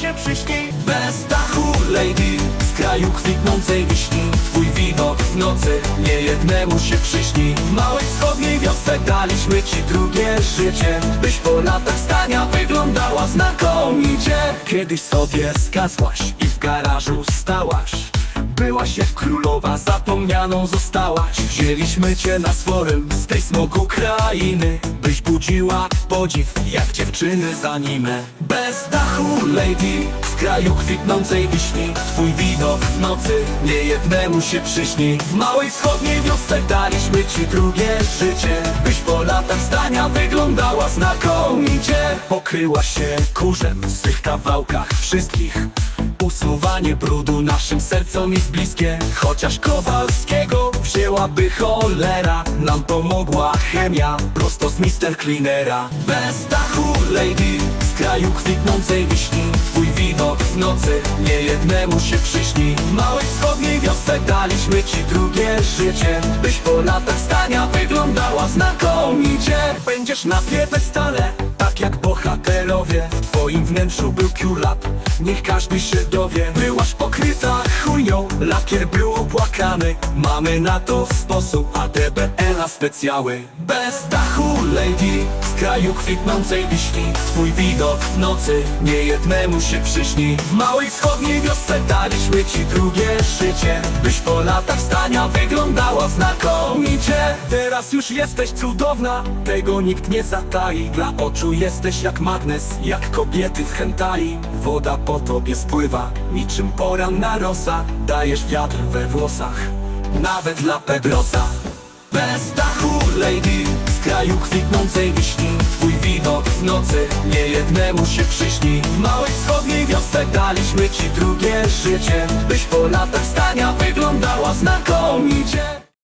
się przyśni Bez dachu lady z kraju kwitnącej wiśni. Twój widok w nocy niejednemu się przyśni. W małej wschodniej wiosce daliśmy ci drugie życie. Byś po latach stania wyglądała znakomicie. Kiedyś sobie skazłaś i w garażu stałaś Byłaś jak królowa, zapomnianą zostałaś Wzięliśmy cię na sforym z tej smogu krainy Byś budziła podziw jak dziewczyny z anime. Bez dachu lady, z kraju kwitnącej wiśni. Twój widok w nocy niejednemu się przyśni. W małej wschodniej wiosce daliśmy ci drugie życie. Byś po latach zdania wyglądała znakomicie. Pokryłaś się kurzem w swych kawałkach wszystkich Usuwanie brudu naszym sercom jest bliskie. Chociaż Kowalskiego wzięłaby cholera Nam pomogła chemia prosto z Mister Cleanera Bez dachu lady z kraju kwitnącej wiśni. Twój widok w nocy niejednemu się przyśni. W małej wschodniej wiosce daliśmy ci drugie życie Byś po latach stania wyglądała znakomicie. Będziesz na piedestale tak jak bohaterowie W twoim wnętrzu był Q-Lab Niech każdy się dowie Byłaś pokryta chujnią. Lakier był opłakany Mamy na to sposób. ADBL-a specjały Bez dachu. Lady Z kraju kwitnącej wiśni. Twój widok w nocy Niejednemu się przyśni. W małej wschodniej wiosce daliśmy ci drugie życie. Byś po latach stania wyglądała znakomicie Teraz już jesteś cudowna Tego nikt nie zatai. Dla oczu jesteś jak magnes Jak kobiety w hentai. Woda po tobie spływa Niczym poranna rosa. Dajesz wiatr we włosach Nawet dla Pedrosa. Bez dachu lady Z kraju kwitnącej wiśni. Twój widok w nocy Niejednemu się przyśni. W małej wschodniej wiosce daliśmy ci drugie życie Byś po latach stania wyglądała znakomicie